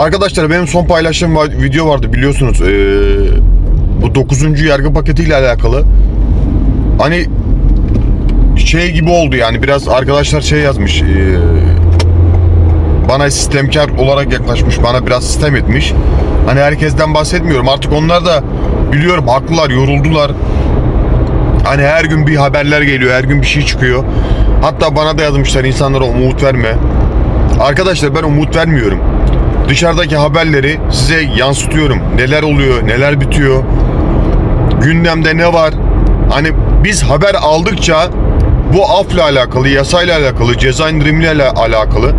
Arkadaşlar benim son paylaştığım video vardı biliyorsunuz. Ee, bu 9. yargı paketiyle alakalı. Hani şey gibi oldu yani biraz arkadaşlar şey yazmış. ee, bana sistemkar olarak yaklaşmış. Bana biraz sistem etmiş. Hani herkesten bahsetmiyorum. Artık onlar da biliyorum haklılar, yoruldular. Hani her gün bir haberler geliyor, her gün bir şey çıkıyor. Hatta bana da yazmışlar insanlara umut verme. Arkadaşlar ben umut vermiyorum. Dışarıdaki haberleri size yansıtıyorum. Neler oluyor, neler bitiyor. Gündemde ne var? Hani biz haber aldıkça bu afla alakalı, yasayla alakalı, ceza indirimiyle alakalı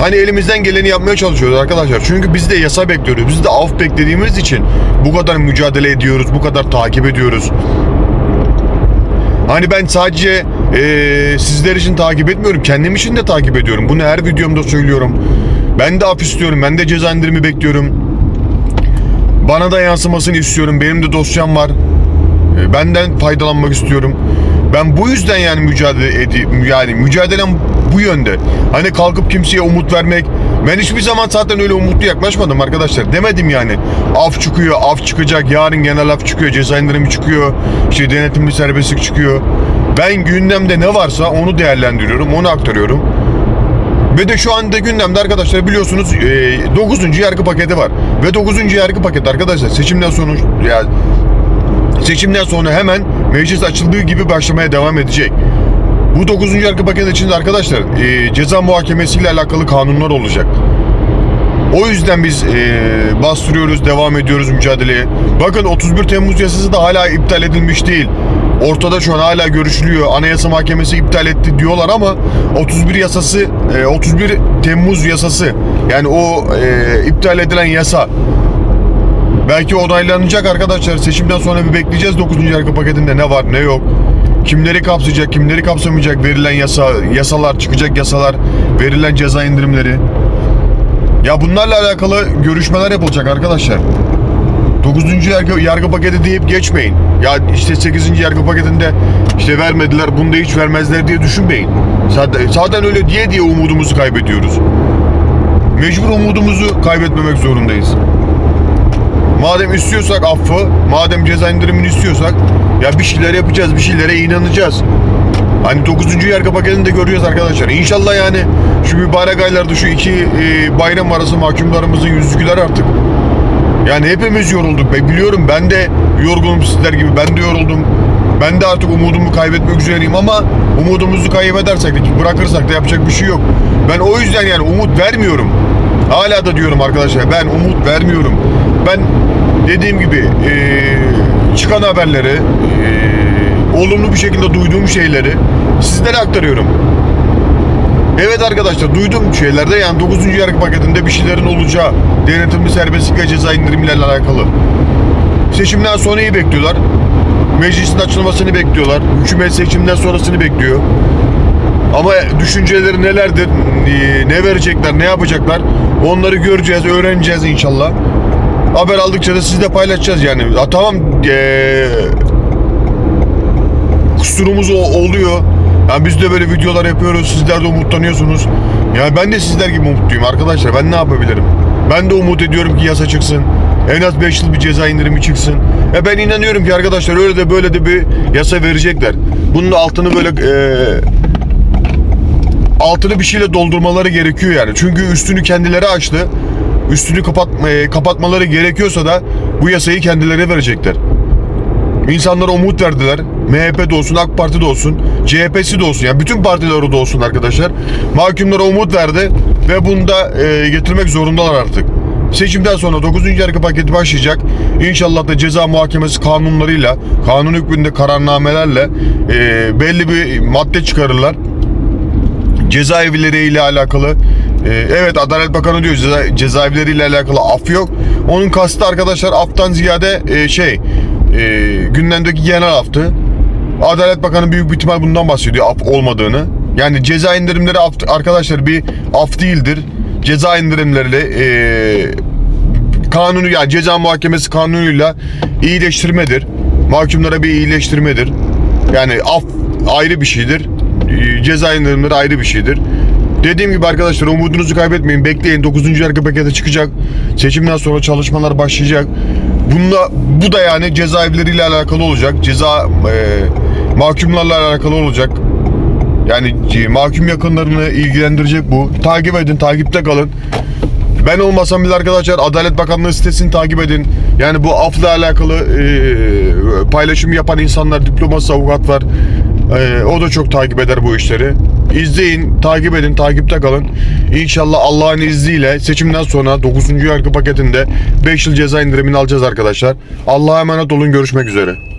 Hani elimizden geleni yapmaya çalışıyoruz arkadaşlar. Çünkü biz de yasa bekliyoruz. Biz de af beklediğimiz için bu kadar mücadele ediyoruz, bu kadar takip ediyoruz. Hani ben sadece eee, sizler için takip etmiyorum. Kendim için de takip ediyorum. Bunu her videomda söylüyorum. Ben de af istiyorum. Ben de ceza indirimi bekliyorum. Bana da yansımasını istiyorum. Benim de dosyam var. E, Benden faydalanmak istiyorum. Ben bu yüzden yani mücadele edeyim. Yani mücadelem bu yönde. Hani kalkıp kimseye umut vermek. Ben hiçbir zaman zaten öyle umutlu yaklaşmadım arkadaşlar. Demedim yani. Af çıkıyor, af çıkacak. Yarın genel af çıkıyor, ceza indirimi çıkıyor. İşte denetimli serbestlik çıkıyor. Ben gündemde ne varsa onu değerlendiriyorum, onu aktarıyorum. Ve de şu anda gündemde arkadaşlar biliyorsunuz 9. yargı paketi var. Ve 9. yargı paketi arkadaşlar seçimden sonra ya seçimden sonra hemen meclis açıldığı gibi başlamaya devam edecek. Bu 9. yargı paketi içinde arkadaşlar e, ceza muhakemesiyle alakalı kanunlar olacak. O yüzden biz e, bastırıyoruz, devam ediyoruz mücadeleye. Bakın 31 Temmuz yasası da hala iptal edilmiş değil. Ortada şu an hala görüşülüyor. Anayasa Mahkemesi iptal etti diyorlar ama 31 yasası, e, 31 Temmuz yasası yani o e, iptal edilen yasa belki onaylanacak arkadaşlar. Seçimden sonra bir bekleyeceğiz 9. yargı paketinde ne var ne yok. Kimleri kapsayacak, kimleri kapsamayacak verilen yasa, yasalar, çıkacak yasalar, verilen ceza indirimleri. Ya bunlarla alakalı görüşmeler yapılacak arkadaşlar. 9. yargı, yargı paketi deyip geçmeyin. Ya işte 8. yargı paketinde işte vermediler, bunu da hiç vermezler diye düşünmeyin. Zaten, zaten öyle diye diye umudumuzu kaybediyoruz. Mecbur umudumuzu kaybetmemek zorundayız. Madem istiyorsak affı, madem ceza indirimini istiyorsak ya bir şeyler yapacağız, bir şeylere inanacağız. Hani 9. yargı paketini de görüyoruz arkadaşlar. İnşallah yani şu mübarek aylarda şu iki e, bayram arası mahkumlarımızın yüzü güler artık. Yani hepimiz yorulduk. Ben biliyorum ben de yorgunum sizler gibi. Ben de yoruldum. Ben de artık umudumu kaybetmek üzereyim ama umudumuzu kaybedersek de bırakırsak da yapacak bir şey yok. Ben o yüzden yani umut vermiyorum. Hala da diyorum arkadaşlar ben umut vermiyorum. Ben dediğim gibi eee, çıkan haberleri eee, olumlu bir şekilde duyduğum şeyleri sizlere aktarıyorum. Evet arkadaşlar duydum şeylerde yani 9. yargı paketinde bir şeylerin olacağı denetimli serbestlik ve ceza indirimiyle alakalı. Seçimden sonra iyi bekliyorlar. Meclisin açılmasını bekliyorlar. Hükümet seçimden sonrasını bekliyor. Ama düşünceleri nelerdir, ne verecekler, ne yapacaklar onları göreceğiz, öğreneceğiz inşallah. Haber aldıkça da sizle paylaşacağız yani. Ha, tamam eee kusurumuz oluyor. Yani biz de böyle videolar yapıyoruz. Sizler de umutlanıyorsunuz. Yani ben de sizler gibi umutluyum arkadaşlar. Ben ne yapabilirim? Ben de umut ediyorum ki yasa çıksın. En az 5 yıl bir ceza indirimi çıksın. Ya ben inanıyorum ki arkadaşlar öyle de böyle de bir yasa verecekler. Bunun altını böyle eee altını bir şeyle doldurmaları gerekiyor yani. Çünkü üstünü kendileri açtı. Üstünü kapat, e, kapatmaları gerekiyorsa da bu yasayı kendileri verecekler. İnsanlara umut verdiler. MHP de olsun, AK Parti de olsun, CHP'si de olsun. Yani bütün partiler de olsun arkadaşlar. Mahkumlara umut verdi ve bunu da e, getirmek zorundalar artık. Seçimden sonra 9. yargı paketi başlayacak. İnşallah da ceza muhakemesi kanunlarıyla, kanun hükmünde kararnamelerle e, belli bir madde çıkarırlar cezaevleri ile alakalı e, evet Adalet Bakanı diyor ceza, cezaevleri ile alakalı af yok. Onun kastı arkadaşlar aftan ziyade e, şey e, gündemdeki genel aftı. Adalet Bakanı büyük bir ihtimal bundan bahsediyor af olmadığını. Yani ceza indirimleri af, arkadaşlar bir af değildir. Ceza indirimleriyle e, kanunu yani ceza muhakemesi kanunuyla iyileştirmedir. Mahkumlara bir iyileştirmedir. Yani af ayrı bir şeydir. E, Ceza indirimleri ayrı bir şeydir. Dediğim gibi arkadaşlar umudunuzu kaybetmeyin. Bekleyin 9. yargı paketi çıkacak. Seçimden sonra çalışmalar başlayacak. Bunda bu da yani cezaevleriyle alakalı olacak. Ceza e, mahkumlarla alakalı olacak. Yani e, mahkum yakınlarını ilgilendirecek bu. Takip edin, takipte kalın. Ben olmasam bile arkadaşlar Adalet Bakanlığı sitesini takip edin. Yani bu afla alakalı e, paylaşım yapan insanlar, diploması avukat var. E, o da çok takip eder bu işleri. İzleyin, takip edin, takipte kalın. İnşallah Allah'ın izniyle seçimden sonra 9. yargı paketinde 5 yıl ceza indirimini alacağız arkadaşlar. Allah'a emanet olun, görüşmek üzere.